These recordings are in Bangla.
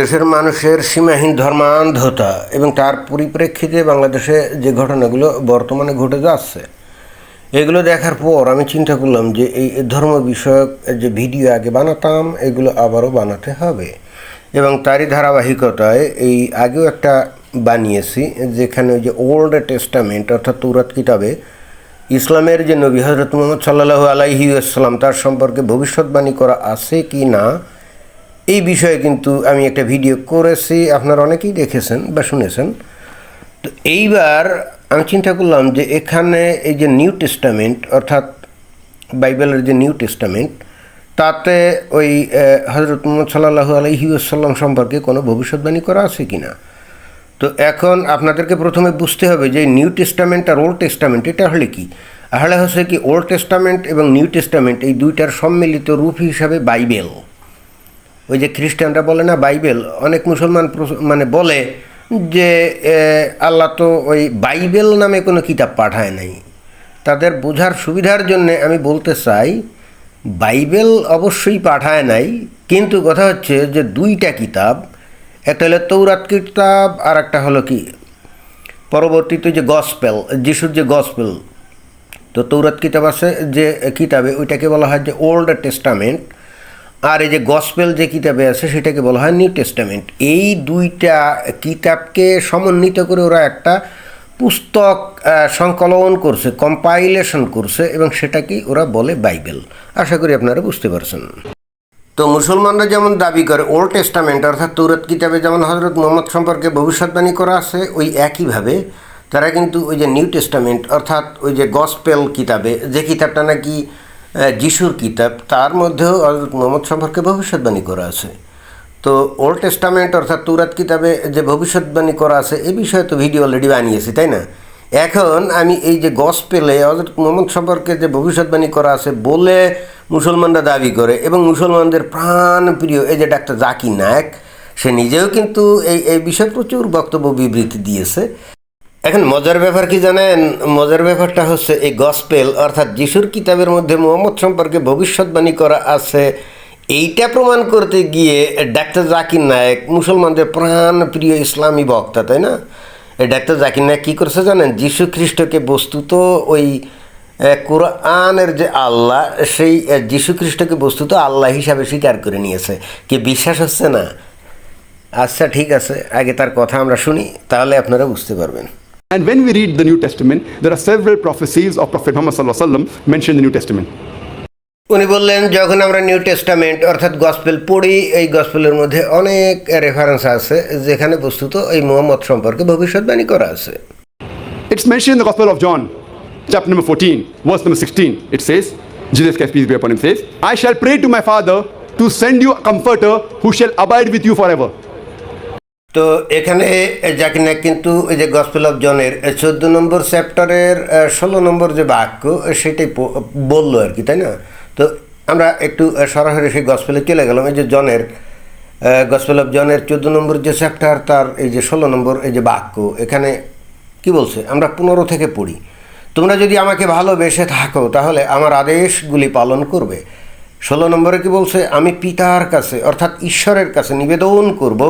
বাংলাদেশের মানুষের সীমাহীন ধর্মান্ধতা এবং তার পরিপ্রেক্ষিতে বাংলাদেশে যে ঘটনাগুলো বর্তমানে ঘটে যাচ্ছে, এগুলো দেখার পর আমি চিন্তা করলাম যে এই ধর্ম বিষয়ক যে ভিডিও আগে বানাতাম, এগুলো আবারও বানাতে হবে। এবং তারই ধারাবাহিকতায় এই আগেও একটা বানিয়েছি, যেখানে ওই যে ওল্ড টেস্টামেন্ট অর্থাৎ তৌরাত কিতাবে ইসলামের যে নবী হজরত মোহাম্মদ সাল্লাহ আলাইহি আসসালাম তার সম্পর্কে ভবিষ্যৎবাণী করা আছে কি না এই বিষয়ে কিন্তু আমি একটা ভিডিও করেছি, আপনারা অনেকেই দেখেছেন বা শুনেছেন। তো এইবার আমি চিন্তা করলাম যে এখানে এই যে নিউ টেস্টামেন্ট, অর্থাৎ বাইবেলের যে নিউ টেস্টামেন্ট, তাতে ওই হজরত মোহাম্মদ সাল্লাহু আলহি আসাল্লাম সম্পর্কে কোনো ভবিষ্যৎবাণী করা আছে কি না তো এখন আপনাদেরকে প্রথমে বুঝতে হবে যে নিউ টেস্টামেন্ট আর ওল্ড টেস্টামেন্ট, এটা হলে কি? আসলে হচ্ছে কি, ওল্ড টেস্টামেন্ট এবং নিউ টেস্টামেন্ট এই দুইটার সম্মিলিত রূপ হিসাবে বাইবেল। ওই যে খ্রিস্টানরা বলে না বাইবেল? অনেক মুসলমান মানে বলে যে আল্লাহ তো ওই বাইবেল নামে কোনো কিতাব পাঠায় নাই। তাদের বোঝার সুবিধার জন্যে আমি বলতে চাই, বাইবেল অবশ্যই পাঠায় নাই, কিন্তু কথা হচ্ছে যে দুইটা কিতাব, একটা হলো তৌরাত কিতাব আর একটা হলো কি? পরবর্তীতে যে গসপেল, যিশুর যে গসপেল। তো তৌরাত কিতাব আছে যে কিতাবে, ওইটাকে বলা হয় যে ওল্ড টেস্টামেন্ট। আর এই যে গসপেল যে কিতাবে আছে, সেটাকে বলা হয় নিউ টেস্টামেন্ট এই দুইটা কিতাবকে সমন্বিত করে ওরা একটা পুস্তক সংকলন করছে কম্পাইলেশন করছে, এবং সেটাকেই ওরা বলে বাইবেল। আশা করি আপনারা বুঝতে পারছেন। তো মুসলমানরা যেমন দাবি করে ওল্ড টেস্টামেন্ট অর্থাৎ তৌরত কিতাবে যেমন হজরত মোহাম্মদ সম্পর্কে ভবিষ্যৎবাণী করা আছে, ওই একইভাবে তারা কিন্তু ওই যে নিউ টেস্টামেন্ট অর্থাৎ ওই যে গসপেল কিতাবে, যে কিতাবটা নাকি যিশুর কিতাব, তার মধ্যেও হজরত মোহাম্মদ সম্পর্কে ভবিষ্যৎবাণী করা আছে। তো ওল্ড টেস্টামেন্ট অর্থাৎ তুরাত কিতাবে যে ভবিষ্যৎবাণী করা আছে, এ বিষয়ে তো ভিডিও অলরেডি বানিয়েছি, তাই না? এখন আমি এই যে গসপেলে হজরত মোহাম্মদ সম্পর্কে যে ভবিষ্যৎবাণী করা আছে বলে মুসলমানরা দাবি করে এবং মুসলমানদের প্রাণ প্রিয় এই যে ডাক্তার জাকির নায়ক, সে নিজেও কিন্তু এই এই বিষয়ে প্রচুর বক্তব্য বিবৃতি দিয়েছে। এখন মজার ব্যাপার কি জানেন? মজার ব্যাপারটা হচ্ছে এই গসপেল অর্থাৎ যিশুর কিতাবের মধ্যে মোহাম্মদ সম্পর্কে ভবিষ্যৎবাণী করা আছে। এইটা প্রমাণ করতে গিয়ে ডাক্তার জাকির নায়েক মুসলমানদের প্রাণ প্রিয় ইসলামী বক্তা, তাই না? ডাক্তার জাকির নায়ক কী করছে জানেন? যিশু খ্রিস্টকে বস্তুত ওই কোরআনের যে আল্লাহ, সেই যিশু খ্রিস্টকে বস্তুত আল্লাহ হিসাবে স্বীকার করে নিয়েছে। কি বিশ্বাস হচ্ছে না? আচ্ছা ঠিক আছে, আগে তার কথা আমরা শুনি, তাহলে আপনারা বুঝতে পারবেন। And when we read the New Testament, there are several prophecies of Prophet Muhammad sallallahu alaihi wasallam mentioned in the New Testament. উনি বললেন যখন আমরা নিউ টেস্টামেন্ট অর্থাৎ গসপেল পড়ি এই গসপেলের মধ্যে অনেক রেফারেন্স আছে যেখানে বস্তুত এই মোহাম্মদ সম্পর্কে ভবিষ্যৎবাণী করা আছে It's mentioned in the Gospel of John, chapter number 14, verse number 16. It says, Jesus Christ, peace be upon him, says, I shall pray to my Father to send you a comforter who shall abide with you forever. তো এখানে নায়ক কিন্তু এই যে গসপেল অফ জনের চোদ্দ নম্বর চ্যাপ্টারের ষোলো নম্বর যে বাক্য সেটাই বলল আর কি, তাই না? তো আমরা একটু সরাসরি সেই গসপেলে চলে গেলাম। এই যে জনের গসপেল অফ জনের চোদ্দ নম্বর যে চ্যাপ্টার, তার এই যে ষোলো নম্বর এই যে বাক্য, এখানে কি বলছে? আমরা পনেরো থেকে পড়ি। তোমরা যদি আমাকে ভালোবেসে থাকো, তাহলে আমার আদেশগুলি পালন করবে। ষোলো নম্বরে কি বলছে? আমি পিতার কাছে, অর্থাৎ ঈশ্বরের কাছে নিবেদন করব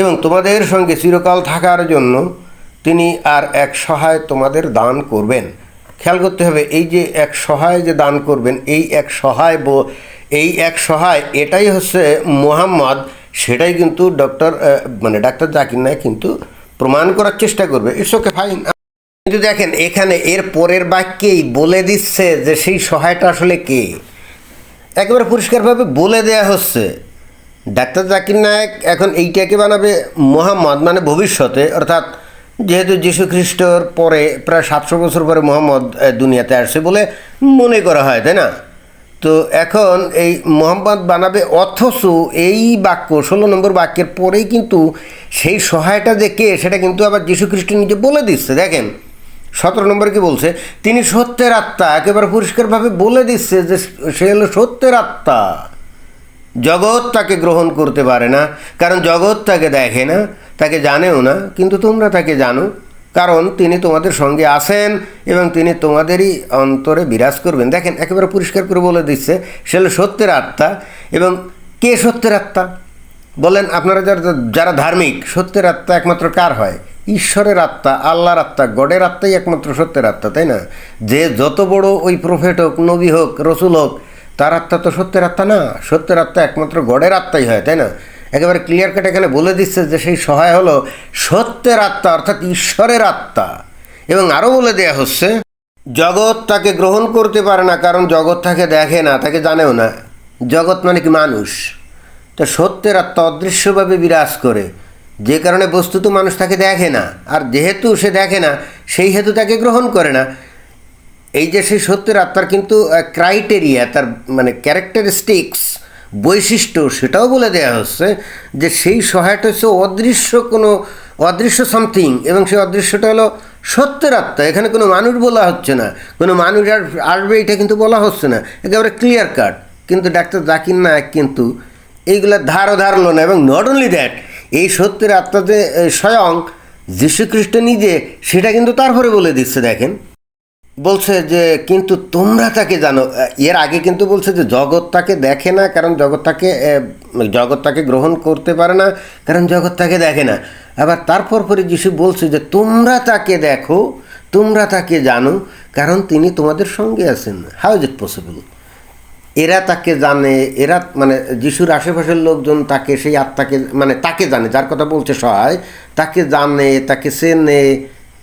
এবং তোমাদের সঙ্গে চিরকাল থাকার জন্য তিনি আর এক সহায় তোমাদের দান করবেন। খেয়াল করতে হবে, এই যে এক সহায় যে দান করবেন, এই এক সহায় এই এক সহায় এটাই হচ্ছে মোহাম্মদ, সেটাই কিন্তু ডক্টর মানে ডাক্তার জাকির নায়ক কিন্তু প্রমাণ করার চেষ্টা করবে। ইটস ওকে ফাইন কিন্তু দেখেন, এখানে এর পরের বাক্যেই বলে দিচ্ছে যে সেই সহায়টা আসলে কে? একেবারে পরিষ্কারভাবে বলে দেয়া হচ্ছে। ডাক্তার জাকির নায়ক এখন এইটাকে বানাবে মোহাম্মদ মানে ভবিষ্যতে, অর্থাৎ যেহেতু যীশু খ্রিস্টর পরে প্রায় সাতশো বছর পরে মোহাম্মদ দুনিয়াতে আসছে বলে মনে করা হয়, তাই না? তো এখন এই মোহাম্মদ বানাবে অথচ এই বাক্য, ষোলো নম্বর বাক্যের পরেই কিন্তু সেই সহায়টা যে কে, সেটা কিন্তু আবার যীশু খ্রিস্ট নিজে বলে দিচ্ছে, দেখেন। সতেরো নম্বর কি বলছে? তিনি সত্যের আত্মা, একেবারে পরিষ্কারভাবে বলে দিচ্ছে যে সে হলো সত্যের আত্মা। জগৎ তাকে গ্রহণ করতে পারে না, কারণ জগৎ তাকে দেখে না, তাকে জানেও না, কিন্তু তোমরা তাকে জানো, কারণ তিনি তোমাদের সঙ্গে আছেন এবং তিনি তোমাদেরই অন্তরে বিরাজ করবেন। দেখেন, একেবারে পরিষ্কার করে বলে দিচ্ছে, সে হলো সত্যের আত্মা এবং কে সত্যের আত্মা? বলেন আপনারা যারা যারা ধার্মিক, সত্যের আত্মা একমাত্র কার হয়? ঈশ্বরের আত্মা, আল্লাহর আত্মা, গডের আত্মাই একমাত্র সত্যের আত্মা, তাই না? যে যত বড় ওই প্রফেট হোক, নবী হোক, রসুল হোক তার আত্মা তো সত্যের আত্মা না, সত্যের আত্মা একমাত্র গডের আত্মাই হয়, তাই না? একেবারে ক্লিয়ার কাট এখানে বলে দিচ্ছে যে সেই সহায় হলো সত্যের আত্মা, অর্থাৎ ঈশ্বরের আত্মা। এবং আরও বলে দেয়া হচ্ছে, জগৎ তাকে গ্রহণ করতে পারে না, কারণ জগৎ তাকে দেখে না, তাকে জানেও না। জগৎ মানে কি মানুষ? তো সত্যের আত্মা অদৃশ্যভাবে বিরাজ করে। যে কারণে বস্তুত মানুষ তাকে দেখে না, আর যেহেতু সে দেখে না, সেই হেতু তাকে গ্রহণ করে না। এই যে সেই সত্যের আত্মার কিন্তু ক্রাইটেরিয়া তার মানে ক্যারেক্টারিস্টিক্স বৈশিষ্ট্য, সেটাও বলে দেওয়া হচ্ছে যে সেই সহায়টা হচ্ছে অদৃশ্য কোনো, অদৃশ্য সামথিং এবং সেই অদৃশ্যটা হলো সত্যের আত্মা। এখানে কোনো মানুষ বলা হচ্ছে না। কোনো মানুষ আর আসবে এটা কিন্তু বলা হচ্ছে না। একেবারে ক্লিয়ার কাট কিন্তু ডাক্তার জাকির নায়ক কিন্তু এইগুলা ধারও ধারলো না এবং নট অনলি দ্যাট এই সত্যের আত্মা যে স্বয়ং যীশুখ্রিস্ট নিজে সেটা কিন্তু তারপরে বলে দিচ্ছে, দেখেন। বলছে যে, কিন্তু তোমরা তাকে জানো। এর আগে কিন্তু বলছে যে, জগৎ তাকে দেখে না, কারণ জগৎ তাকে জগৎ তাকে গ্রহণ করতে পারে না, কারণ জগৎ তাকে দেখে না। আবার তারপর পরে যিশু বলছে যে, তোমরা তাকে দেখো, তোমরা তাকে জানো, কারণ তিনি তোমাদের সঙ্গে আছেন। হাউ ইজ ইট পসিবল এরা তাকে জানে, এরা মানে যিশুর আশেপাশের লোকজন তাকে, সেই আত্মাকে মানে তাকে জানে, যার কথা বলছে সহায়, তাকে জানে, তাকে চেনে।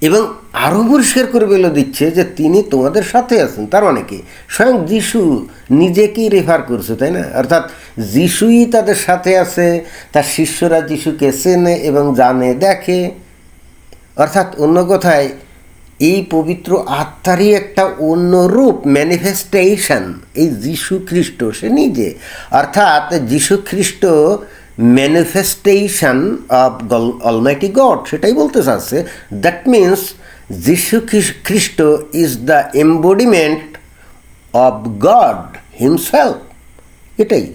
এবং আরও পরিষ্কার করে বলে দিচ্ছে যে তিনি তোমাদের সাথে আছেন। তার মানে কি? স্বয়ং যিশু নিজেকেই রেফার করছে, তাই না? অর্থাৎ যিশুই তাদের সাথে আছে, তার শিষ্যরা যিশুকে চেনে এবং জানে, দেখে। অর্থাৎ অন্য কথায়, এই পবিত্র আত্মারই একটা অন্য রূপ ম্যানিফেস্টেশন এই যীশু খ্রিস্ট, সে নিজে। অর্থাৎ যীশু খ্রিস্ট ম্যানিফেস্টেশন অফ অলমাইটি গড সেটাই বলতে চাচ্ছে। দ্যাট মিন্স যীশু খ্রিস্ট is the embodiment of God himself এটাই।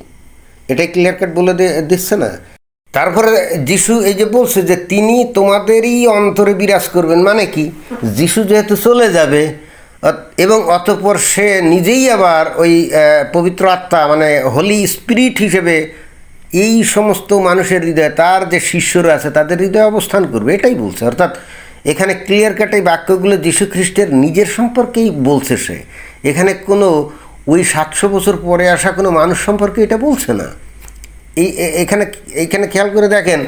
এটাই ক্লিয়ার কাট বলে দিচ্ছে না। তারপরে যিশু এই যে বলছে যে তিনি তোমাদেরই অন্তরে বিরাজ করবেন মানে কি? যিশু যেহেতু চলে যাবে এবং অতঃপর সে নিজেই আবার ওই পবিত্র আত্মা মানে হোলি স্পিরিট হিসেবে এই সমস্ত মানুষের হৃদয়ে, তার যে শিষ্যরা আছে, তাদের হৃদয়ে অবস্থান করবে, এটাই বলছে। অর্থাৎ এখানে ক্লিয়ার কাট এই বাক্যগুলো যীশু খ্রিস্টের নিজের সম্পর্কেই বলছে সে। এখানে কোনো ওই সাতশো বছর পরে আসা কোনো মানুষ সম্পর্কে এটা বলছে না। এই এখানে এইখানে খেয়াল করে দেখেন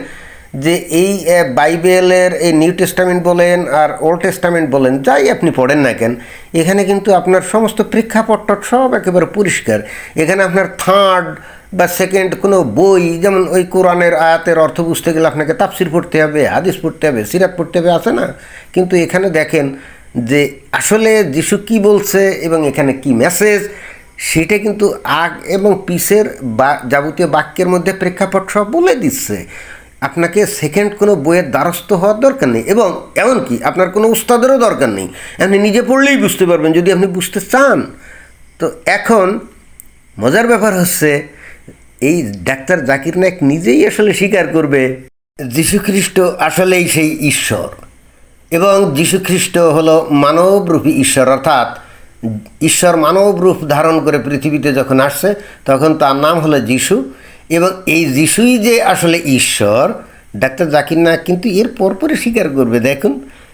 যে এই বাইবেলের এই নিউ টেস্টামেন্ট বলেন আর ওল্ড টেস্টামেন্ট বলেন, যাই আপনি পড়েন না কেন, এখানে কিন্তু আপনার সমস্ত প্রেক্ষাপট্ট সব একেবারে পরিষ্কার। এখানে আপনার থার্ড বা সেকেন্ড কোনো বই, যেমন ওই কোরআনের আয়াতের অর্থ বুঝতে গেলে আপনাকে তাফসির পড়তে হবে, হাদিস পড়তে হবে, সিরাত পড়তে হবে, আছে না? কিন্তু এখানে দেখেন যে আসলে যিশু কি বলছে এবং এখানে কি মেসেজ, সেটা কিন্তু আগ এবং পিসের বা যাবতীয় বাক্যের মধ্যে প্রেক্ষাপট সব বলে দিচ্ছে। আপনাকে সেকেন্ড কোনো বইয়ের দ্বারস্থ হওয়ার দরকার নেই এবং এমনকি আপনার কোনো উস্তাদেরও দরকার নেই। আপনি নিজে পড়লেই বুঝতে পারবেন, যদি আপনি বুঝতে চান। তো এখন মজার ব্যাপার হচ্ছে, এই ডাক্তার জাকির নায়ক নিজেই আসলে স্বীকার করবে, যীশুখ্রিস্ট আসলেই সেই ঈশ্বর। এবং যীশুখ্রিস্ট হলো মানবরূপী ঈশ্বর, অর্থাৎ ঈশ্বর মানব রূপ ধারণ করে পৃথিবীতে যখন আসছে, তখন তার নাম হলো যিশু। এবং এই যিশুই যে আসলে ঈশ্বর, ডাক্তার জাকির না কিন্তু এর পরপরে স্বীকার করবে। দেখুন,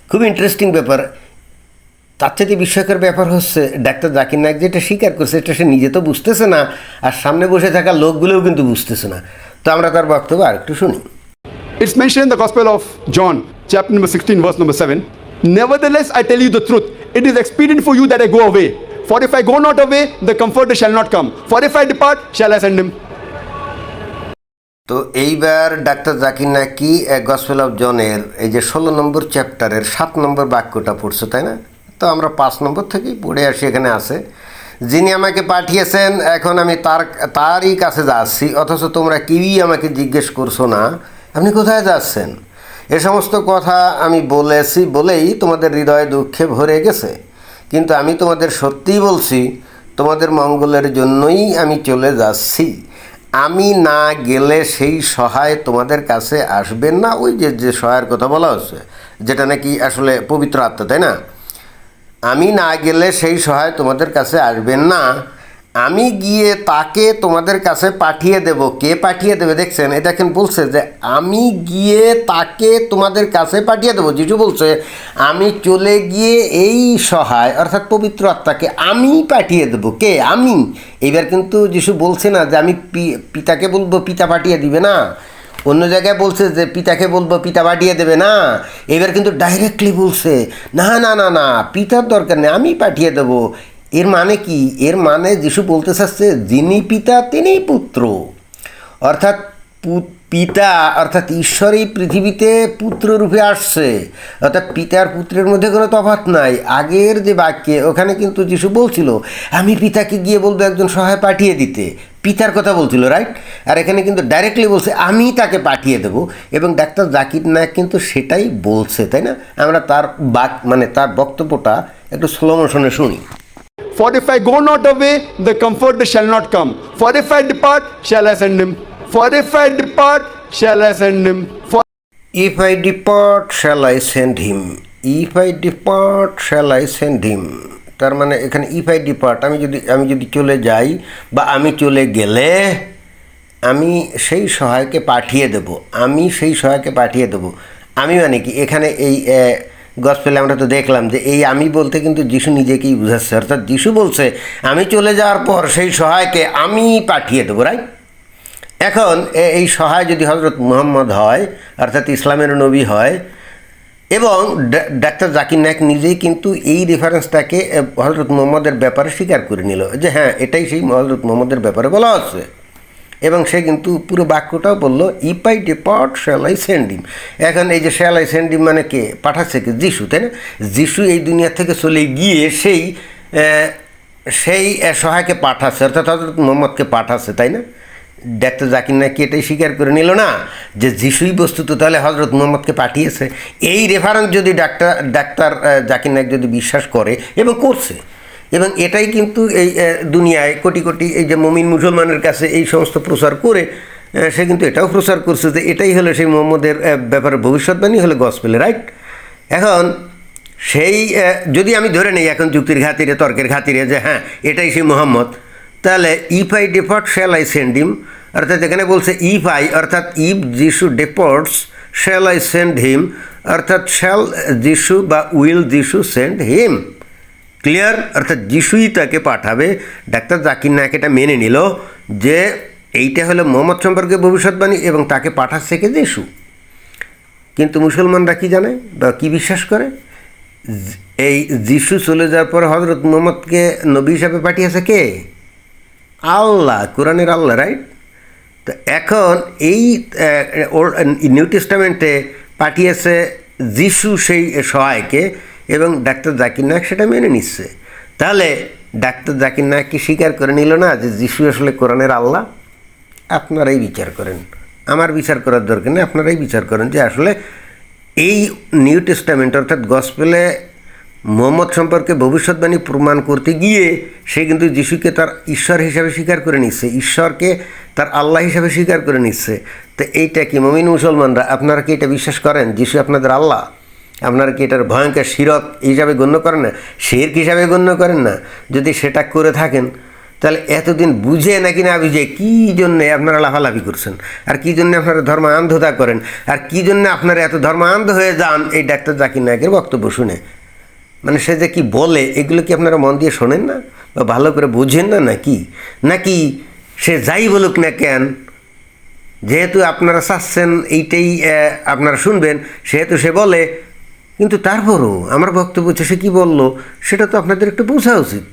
খুব ইন্টারেস্টিং ব্যাপার। তার থেকে বিষয়কর ব্যাপার হচ্ছে, ডাক্তার জাকির নায়ক যেটা স্বীকার করছে, সেটা সে নিজে তো বুঝতেছে না, আর সামনে বসে থাকা লোকগুলোও কিন্তু বুঝতেছে না। তো আমরা তার বক্তব্য আর একটু শুনি it's mention the gospel of John chapter number sixteen verse number seven nevertheless I tell you the truth it is experience for you that I go away for if I go not away the comfort shall not come for if I depart shall I send তো এইবার ডাক্তার জাকির নাকি গসপেল অফ জনের এই যে ষোলো নম্বর চ্যাপ্টারের সাত নম্বর বাক্যটা পড়ছে, তাই না? তো আমরা পাঁচ নম্বর থেকেই পড়ে আসি, এখানে আছে। যিনি আমাকে পাঠিয়েছেন, এখন আমি তার, তারই কাছে যাচ্ছি, অথচ তোমরা কেউই আমাকে জিজ্ঞেস করছ না। আপনি কোথায় যাচ্ছেন? এ সমস্ত কথা আমি বলেছি, বলেই তোমাদের হৃদয় দুঃখে ভরে গেছে। কিন্তু আমি তোমাদের সত্যিই বলছি, তোমাদের মঙ্গলের জন্যই আমি চলে যাচ্ছি। আমি না গেলে সেই সহায় তোমাদের কাছে আসবেন না? ওই যে যে সহায়ের কথা বলা হচ্ছে, যেটা নাকি আসলে পবিত্র আত্মা, তাই না? আমি না গেলে সেই সহায় তোমাদের কাছে আসবেন না। আমি গিয়ে তাকে তোমাদের কাছে পাঠিয়ে দেব। কে পাঠিয়ে দেবে দেখছেন? এটা এখন বলছে যে, আমি গিয়ে তাকে তোমাদের কাছে পাঠিয়ে দেবো। যিশু বলছে, আমি চলে গিয়ে এই সহায়, অর্থাৎ পবিত্র আত্মাকে আমি পাঠিয়ে দেব। কে? আমি। এবার কিন্তু যিশু বলছে না যে, আমি পিতাকে বলব, পিতা পাঠিয়ে দিবে না। অন্য জায়গায় বলছে যে, পিতাকে বলব, পিতা পাঠিয়ে দেবে না। এবার কিন্তু ডাইরেক্টলি বলছে, না না না না, পিতার দরকার নেই, আমি পাঠিয়ে দেবো। এর মানে কি? এর মানে যিশু বলতে চাচ্ছে, যিনি পিতা, তিনিই পুত্র। অর্থাৎ পিতা অর্থাৎ ঈশ্বর এই পৃথিবীতে পুত্র রূপে আসছে। অর্থাৎ পিতার পুত্রের মধ্যে কোনো তফাৎ নাই। আগের যে বাক্যে, ওখানে কিন্তু যিশু বলছিল, আমি পিতাকে গিয়ে বলব একজন সহায় পাঠিয়ে দিতে। পিতার কথা বলছিল রাইট আর এখানে কিন্তু ডাইরেক্টলি বলছে, আমি তাকে পাঠিয়ে দেব। এবং ডাক্তার জাকির নায়ক কিন্তু সেটাই বলছে, তাই না? আমরা তার বাক মানে তার বক্তব্যটা একটু স্লো মোশনে শুনি। For if I go not away, the comforter shall not come. For if I depart, shall I send him? For if I depart, shall I send him? For If I depart, shall I send him? If I depart, shall I send him? তার মানে এখানে ইফ আই ডিপার্ট আমি যদি আমি যদি চলে যাই বা আমি চলে গেলে আমি সেই সহায়কে পাঠিয়ে দেব আমি সেই সহায়কে পাঠিয়ে দেব আমি মানে কি এখানে এই গসপেলে আমরা তো দেখলাম যে এই আমি বলতে কিন্তু যিশু নিজেকেই বুঝাচ্ছে। অর্থাৎ যিশু বলছে, আমি চলে যাওয়ার পর সেই সহায়কে আমি পাঠিয়ে দেবো রাইট এখন এই সহায় যদি হজরত মুহাম্মদ হয়, অর্থাৎ ইসলামের নবী হয়, এবং ডাক্তার জাকির নায়ক নিজেই কিন্তু এই রেফারেন্সটাকে হজরত মোহাম্মদের ব্যাপারে স্বীকার করে নিল যে হ্যাঁ এটাই সেই হজরত মোহাম্মদের ব্যাপারে বলা হচ্ছে। এবং সে কিন্তু পুরো বাক্যটাও বলল, if I depart, shall I send him এখন এই যে শ্যাল আই সেন্ডিম মানে কে? পাঠাচ্ছে কি? যিশু, তাই না? যিশু এই দুনিয়া থেকে চলে গিয়ে সেই সেই সহায়কে পাঠাচ্ছে, অর্থাৎ হজরত মোহাম্মদকে পাঠাচ্ছে, তাই না? ডাক্তার জাকির নাকি এটাই স্বীকার করে নিল না? যে যিশুই বস্তুত তাহলে হজরত মোহাম্মদকে পাঠিয়েছে। এই রেফারেন্স যদি ডাক্তার ডাক্তার জাকির নায়ক যদি বিশ্বাস করে এবং করছে এবং এটাই কিন্তু এই দুনিয়ায় কোটি কোটি এই যে মমিন মুসলমানের কাছে এই সমস্ত প্রচার করে সে কিন্তু এটাও প্রচার করছে যে এটাই হলো সেই মোহাম্মদের ব্যাপারে ভবিষ্যৎবাণী হলো গসপেলে রাইট এখন সেই যদি আমি ধরে নিই এখন যুক্তির খাতিরে, তর্কের খাতিরে যে হ্যাঁ এটাই সেই মোহাম্মদ, তাহলে if I depart shall I send him অর্থাৎ এখানে বলছে ইফ আই অর্থাৎ ইফ যিশু departs shall I send him অর্থাৎ শ্যাল যিশু বা উইল যিশু সেন্ড হিম ক্লিয়ার? অর্থাৎ যিশুই তাকে পাঠাবে, ডাক্তার জাকির নায়ক এটা মেনে নিল যে এইটা হলো মোহাম্মদ সম্পর্কে ভবিষ্যৎবাণী এবং তাকে পাঠাচ্ছে কে যিশু। কিন্তু মুসলমানরা কি জানে বা কি বিশ্বাস করে? এই যিশু চলে যাওয়ার পর হজরত মোহাম্মদকে নবী হিসাবে পাঠিয়েছে কে? আল্লাহ, কোরআনের আল্লাহ রাইট তো এখন এই নিউ টেস্টামেন্টে পাঠিয়েছে যিশু সেই সহায়কে। এবং ডাক্তার জাকির নায়ক সেটা মেনে নিচ্ছে। তাহলে ডাক্তার জাকির নায়ক কি স্বীকার করে নিল না যে যিশু আসলে কোরআনের আল্লাহ? আপনারাই বিচার করেন। আমার বিচার করার দরকার নেই, আপনারাই বিচার করেন যে আসলে এই নিউ টেস্টামেন্ট অর্থাৎ গসপেলে মোহাম্মদ সম্পর্কে ভবিষ্যৎবাণী প্রমাণ করতে গিয়ে সে কিন্তু যিশুকে তার ঈশ্বর হিসাবে স্বীকার করে নিচ্ছে, ঈশ্বরকে তার আল্লাহ হিসাবে স্বীকার করে নিচ্ছে। তো এইটা কি মমিন মুসলমানরা, আপনারা কি এটা বিশ্বাস করেন? যিশু আপনাদের আল্লাহ? আপনারা কি এটার ভয়ঙ্কর শিরক হিসাবে গণ্য করেন না? শেরক হিসাবে গণ্য করেন না? যদি সেটা করে থাকেন, তাহলে এতদিন বুঝে নাকি না বুঝে কী জন্যে আপনারা লাফালাফি করছেন? আর কী জন্য আপনারা ধর্ম আন্ধতা করেন? আর কী জন্য আপনারা এত ধর্ম আন্ধ হয়ে যান? এই ডাক্তার জাকির নায়কের বক্তব্য শুনে। মানে সে যে কি বলে, এগুলো কি আপনারা মন দিয়ে শোনেন না? বা ভালো করে বুঝেন না নাকি? নাকি সে যাই বলুক না কেন, যেহেতু আপনারা চাচ্ছেন এইটাই আপনারা শুনবেন, সেহেতু সে বলে কিন্তু তারপরও আমার বক্তব্য হচ্ছে, সে কী বলল? সেটা তো আপনাদের একটু বোঝা উচিত।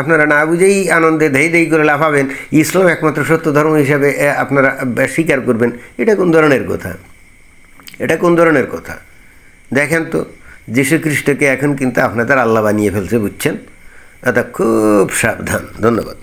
আপনারা না বুঝেই আনন্দে ধেই ধেই করে লাফাবেন। ইসলাম একমাত্র সত্য ধর্ম হিসাবে আপনারা স্বীকার করবেন। এটা কোন ধরনের কথা? এটা কোন ধরনের কথা? দেখেন তো যীশু খ্রিস্টকে এখন কিন্তু আপনাদের আল্লাহ বানিয়ে ফেলছে, বুঝছেন? এটা খুব সাবধান। ধন্যবাদ।